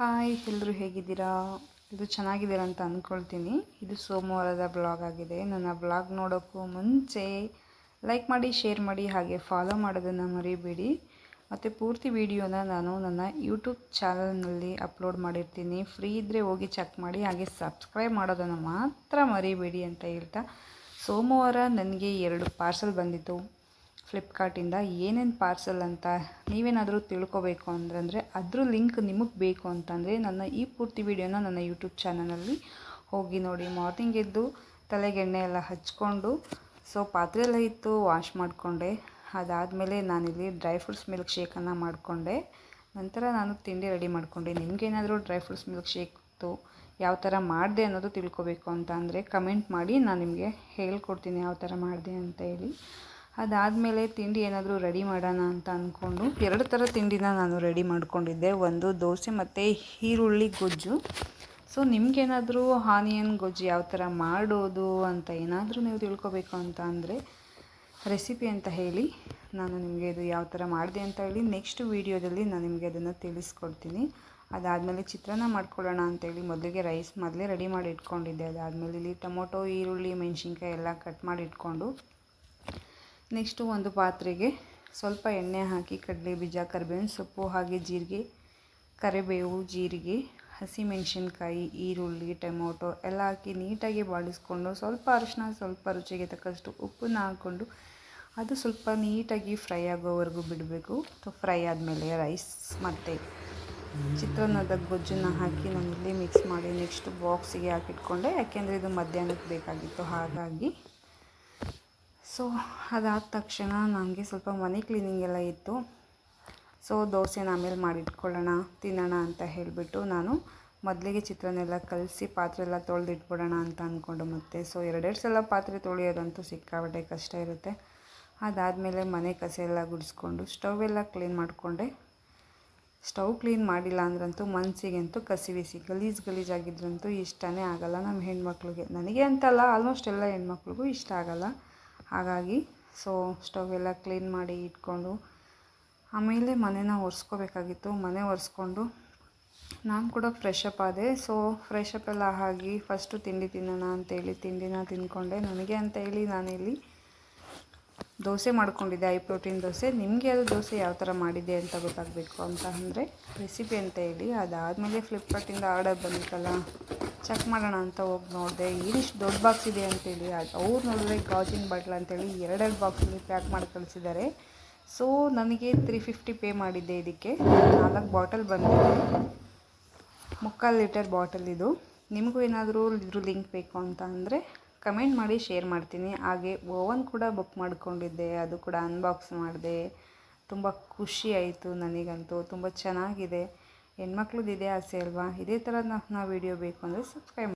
Hi ಎಲ್ಲರೂ ಹೇಗಿದ್ದೀರಾ? ಇದು ಚೆನ್ನಾಗಿದ್ದೀರಾ ಅಂತ ಅಂದ್ಕೊಳ್ತೀನಿ. ಇದು ಸೋಮವಾರದ ಬ್ಲಾಗ್ ಆಗಿದೆ. ನನ್ನ ಬ್ಲಾಗ್ ನೋಡೋಕ್ಕೂ ಮುಂಚೆ ಲೈಕ್ ಮಾಡಿ, ಶೇರ್ ಮಾಡಿ, ಹಾಗೆ ಫಾಲೋ ಮಾಡೋದನ್ನು ಮರಿಬೇಡಿ. ಮತ್ತು ಪೂರ್ತಿ ವಿಡಿಯೋನ ನಾನು ನನ್ನ ಯೂಟ್ಯೂಬ್ ಚಾನಲ್ನಲ್ಲಿ ಅಪ್ಲೋಡ್ ಮಾಡಿರ್ತೀನಿ. ಫ್ರೀ ಇದ್ದರೆ ಹೋಗಿ ಚೆಕ್ ಮಾಡಿ, ಹಾಗೆ ಸಬ್ಸ್ಕ್ರೈಬ್ ಮಾಡೋದನ್ನು ಮಾತ್ರ ಮರಿಬೇಡಿ ಅಂತ ಹೇಳ್ತಾ ಸೋಮವಾರ ನನಗೆ ಎರಡು ಪಾರ್ಸಲ್ ಬಂದಿತ್ತು. ಫ್ಲಿಪ್ಕಾರ್ಟಿಂದ ಏನೇನು ಪಾರ್ಸಲ್ ಅಂತ ನೀವೇನಾದರೂ ತಿಳ್ಕೊಬೇಕು ಅಂತಂದರೆ ಅದ್ರ ಲಿಂಕ್ ನಿಮಗೆ ಬೇಕು ಅಂತಂದರೆ ನನ್ನ ಈ ಪೂರ್ತಿ ವಿಡಿಯೋನ ನನ್ನ ಯೂಟ್ಯೂಬ್ ಚಾನಲಲ್ಲಿ ಹೋಗಿ ನೋಡಿ. ಮಾರ್ನಿಂಗ್ ಎದ್ದು ತಲೆಗೆ ಎಣ್ಣೆ ಎಲ್ಲ ಹಚ್ಕೊಂಡು ಸೊ ಪಾತ್ರೆ ಎಲ್ಲ ಇತ್ತು ವಾಶ್ ಮಾಡಿಕೊಂಡೆ. ಅದಾದಮೇಲೆ ನಾನಿಲ್ಲಿ ಡ್ರೈ ಫ್ರೂಟ್ಸ್ ಮಿಲ್ಕ್ ಶೇಕನ್ನು ಮಾಡಿಕೊಂಡೆ. ನಂತರ ನಾನು ತಿಂಡಿ ರೆಡಿ ಮಾಡಿಕೊಂಡೆ. ನಿಮಗೇನಾದರೂ ಡ್ರೈ ಫ್ರೂಟ್ಸ್ ಮಿಲ್ಕ್ ಶೇಕ್ತು ಯಾವ ಥರ ಮಾಡಿದೆ ಅನ್ನೋದು ತಿಳ್ಕೊಬೇಕು ಅಂತ ಅಂದರೆ ಕಮೆಂಟ್ ಮಾಡಿ, ನಾನು ನಿಮಗೆ ಹೇಳ್ಕೊಡ್ತೀನಿ ಯಾವ ಥರ ಮಾಡಿದೆ ಅಂತ ಹೇಳಿ. ಅದಾದಮೇಲೆ ತಿಂಡಿ ಏನಾದರೂ ರೆಡಿ ಮಾಡೋಣ ಅಂತ ಅಂದ್ಕೊಂಡು ಎರಡು ಥರ ತಿಂಡಿನ ನಾನು ರೆಡಿ ಮಾಡಿಕೊಂಡಿದ್ದೆ. ಒಂದು ದೋಸೆ ಮತ್ತು ಈರುಳ್ಳಿ ಗೊಜ್ಜು. ಸೊ ನಿಮಗೇನಾದರೂ ಆನಿಯನ್ ಗೊಜ್ಜು ಯಾವ ಥರ ಮಾಡೋದು ಅಂತ ಏನಾದರೂ ನೀವು ತಿಳ್ಕೊಬೇಕು ಅಂತ ಅಂದರೆ ರೆಸಿಪಿ ಅಂತ ಹೇಳಿ ನಾನು ನಿಮಗೆ ಇದು ಯಾವ ಥರ ಮಾಡಿದೆ ಅಂತ ಹೇಳಿ ನೆಕ್ಸ್ಟ್ ವೀಡಿಯೋದಲ್ಲಿ ನಾನು ನಿಮಗೆ ಅದನ್ನು ತಿಳಿಸ್ಕೊಡ್ತೀನಿ. ಅದಾದಮೇಲೆ ಚಿತ್ರಾನ್ನ ಮಾಡ್ಕೊಳ್ಳೋಣ ಅಂತೇಳಿ ಮೊದಲಿಗೆ ರೈಸ್ ಮೊದಲೇ ರೆಡಿ ಮಾಡಿ ಇಟ್ಕೊಂಡಿದ್ದೆ. ಅದಾದಮೇಲೆ ಇಲ್ಲಿ ಟೊಮೊಟೊ, ಈರುಳ್ಳಿ, ಮೆಣಸಿನ್ಕಾಯಿ ಎಲ್ಲ ಕಟ್ ಮಾಡಿ ಇಟ್ಕೊಂಡು ನೆಕ್ಸ್ಟು ಒಂದು ಪಾತ್ರೆಗೆ ಸ್ವಲ್ಪ ಎಣ್ಣೆ ಹಾಕಿ, ಕಡಲೆ ಬೀಜ, ಕರಿಬೇವಿನ ಸೊಪ್ಪು ಹಾಗೆ ಜೀರಿಗೆ, ಕರಿಬೇವು, ಜೀರಿಗೆ, ಹಸಿಮೆಣಸಿನ್ಕಾಯಿ, ಈರುಳ್ಳಿ, ಟೊಮೊಟೊ ಎಲ್ಲ ಹಾಕಿ ನೀಟಾಗಿ ಬಾಡಿಸ್ಕೊಂಡು ಸ್ವಲ್ಪ ಅರಿಶಿನ, ಸ್ವಲ್ಪ ರುಚಿಗೆ ತಕ್ಕಷ್ಟು ಉಪ್ಪನ್ನ ಹಾಕ್ಕೊಂಡು ಅದು ಸ್ವಲ್ಪ ನೀಟಾಗಿ ಫ್ರೈ ಆಗೋವರೆಗೂ ಬಿಡಬೇಕು. ಫ್ರೈ ಆದಮೇಲೆ ರೈಸ್, ಮತ್ತು ಚಿತ್ರಾನ್ನದ ಗೊಜ್ಜನ್ನು ಹಾಕಿ ನಾನಿಲ್ಲಿ ಮಿಕ್ಸ್ ಮಾಡಿ ನೆಕ್ಸ್ಟ್ ಬಾಕ್ಸಿಗೆ ಹಾಕಿಟ್ಕೊಂಡೆ. ಯಾಕೆಂದರೆ ಇದು ಮಧ್ಯಾಹ್ನಕ್ಕೆ ಬೇಕಾಗಿತ್ತು, ಹಾಗಾಗಿ ಸೊ ಅದಾದ ತಕ್ಷಣ ನನಗೆ ಸ್ವಲ್ಪ ಮನೆ ಕ್ಲೀನಿಂಗ್ ಎಲ್ಲ ಇತ್ತು. ಸೊ ದೋಸೆನ ಆಮೇಲೆ ಮಾಡಿಟ್ಕೊಳ್ಳೋಣ, ತಿನ್ನೋಣ ಅಂತ ಹೇಳಿಬಿಟ್ಟು ನಾನು ಮೊದಲಿಗೆ ಚಿತ್ರನೆಲ್ಲ ಕಲಸಿ ಪಾತ್ರೆ ಎಲ್ಲ ತೊಳೆದಿಟ್ಬಿಡೋಣ ಅಂತ ಅಂದ್ಕೊಂಡು ಮತ್ತೆ ಸೊ ಎರಡೆರಡು ಸಲ ಪಾತ್ರೆ ತೊಳೆಯೋದಂತೂ ಸಿಕ್ಕಾಬಟ್ಟೆ ಕಷ್ಟ ಇರುತ್ತೆ. ಅದಾದಮೇಲೆ ಮನೆ ಕಸ ಎಲ್ಲ ಗುಡಿಸ್ಕೊಂಡು ಸ್ಟವ್ ಎಲ್ಲ ಕ್ಲೀನ್ ಮಾಡಿಕೊಂಡೆ. ಸ್ಟವ್ ಕ್ಲೀನ್ ಮಾಡಿಲ್ಲ ಅಂದ್ರಂತೂ ಮನಸ್ಸಿಗಂತೂ ಕಸಿ ಬಿಸಿ, ಗಲೀಜು ಗಲೀಜಾಗಿದ್ರಂತೂ ಇಷ್ಟನೇ ಆಗಲ್ಲ ನಮ್ಮ ಹೆಣ್ಮಕ್ಳಿಗೆ. ನನಗೆ ಅಂತಲ್ಲ ಆಲ್ಮೋಸ್ಟ್ ಎಲ್ಲ ಹೆಣ್ಮಕ್ಳಿಗೂ ಇಷ್ಟ ಆಗೋಲ್ಲ. ಹಾಗಾಗಿ ಸೊ ಸ್ಟವ್ ಎಲ್ಲ ಕ್ಲೀನ್ ಮಾಡಿ ಇಟ್ಕೊಂಡು ಆಮೇಲೆ ಮನೇನ ಒರೆಸ್ಕೋಬೇಕಾಗಿತ್ತು. ಮನೆ ಒರೆಸ್ಕೊಂಡು ನಾನು ಕೂಡ ಫ್ರೆಶ್ ಅಪ್ ಆದೆ. ಸೊ ಫ್ರೆಶ್ ಎಲ್ಲ ಆಗಿ ಫಸ್ಟು ತಿಂಡಿ ತಿನ್ನೋಣ ಅಂತೇಳಿ ತಿಂಡಿನ ತಿಂದ್ಕೊಂಡೆ ನನಗೆ ಅಂತ ಹೇಳಿ ನಾನಿಲ್ಲಿ ದೋಸೆ ಮಾಡ್ಕೊಂಡಿದ್ದೆ. High protein dosa. ನಿಮಗೆ ಅದು ದೋಸೆ ಯಾವ ಥರ ಮಾಡಿದೆ ಅಂತ ಗೊತ್ತಾಗಬೇಕು ಅಂತ ಅಂದರೆ ರೆಸಿಪಿ ಅಂತ ಹೇಳಿ ಅದಾದಮೇಲೆ ಫ್ಲಿಪ್ಕಾರ್ಟಿಂದ ಆರ್ಡರ್ ಬಂದಿತ್ತಲ್ಲ ಚೆಕ್ ಮಾಡೋಣ ಅಂತ ಹೋಗಿ ನೋಡಿದೆ, ಇದಿಷ್ಟು ದೊಡ್ಡ ಬಾಕ್ಸ್ ಇದೆ ಅಂತೇಳಿ ಅವ್ರು ನೋಡಿದ್ರೆ ಗಾಜಿನ ಬಾಟ್ಲ್ ಅಂತೇಳಿ ಎರಡೆರಡು ಬಾಕ್ಸಲ್ಲಿ ಪ್ಯಾಕ್ ಮಾಡಿ ಕಳಿಸಿದ್ದಾರೆ. ಸೊ ನನಗೆ ತ್ರೀ ಫಿಫ್ಟಿ ಪೇ ಮಾಡಿದ್ದೆ ಇದಕ್ಕೆ. ನಾಲ್ಕು ಬಾಟಲ್ ಬಂದಿದೆ. ಮುಕ್ಕಾಲು ಲೀಟರ್ ಬಾಟಲ್ ಇದು. ನಿಮಗೂ ಏನಾದರೂ ಇದ್ರ ಲಿಂಕ್ ಬೇಕು ಅಂತ ಅಂದರೆ ಕಮೆಂಟ್ ಮಾಡಿ ಶೇರ್ ಮಾಡ್ತೀನಿ. ಹಾಗೆ ಓವನ್ ಕೂಡ ಬುಕ್ ಮಾಡ್ಕೊಂಡಿದ್ದೆ, ಅದು ಕೂಡ ಅನ್ಬಾಕ್ಸ್ ಮಾಡಿದೆ. ತುಂಬ ಖುಷಿ ಆಯಿತು ನನಗಂತೂ, ತುಂಬ ಚೆನ್ನಾಗಿದೆ. ಹೆಣ್ಮಕ್ಳದ್ದು ಇದೇ ಆಸೆ ಅಲ್ವಾ? ಇದೇ ಥರ ನಾವು ವಿಡಿಯೋ ಬೇಕು ಅಂದರೆ ಸಬ್ಸ್ಕ್ರೈಬ್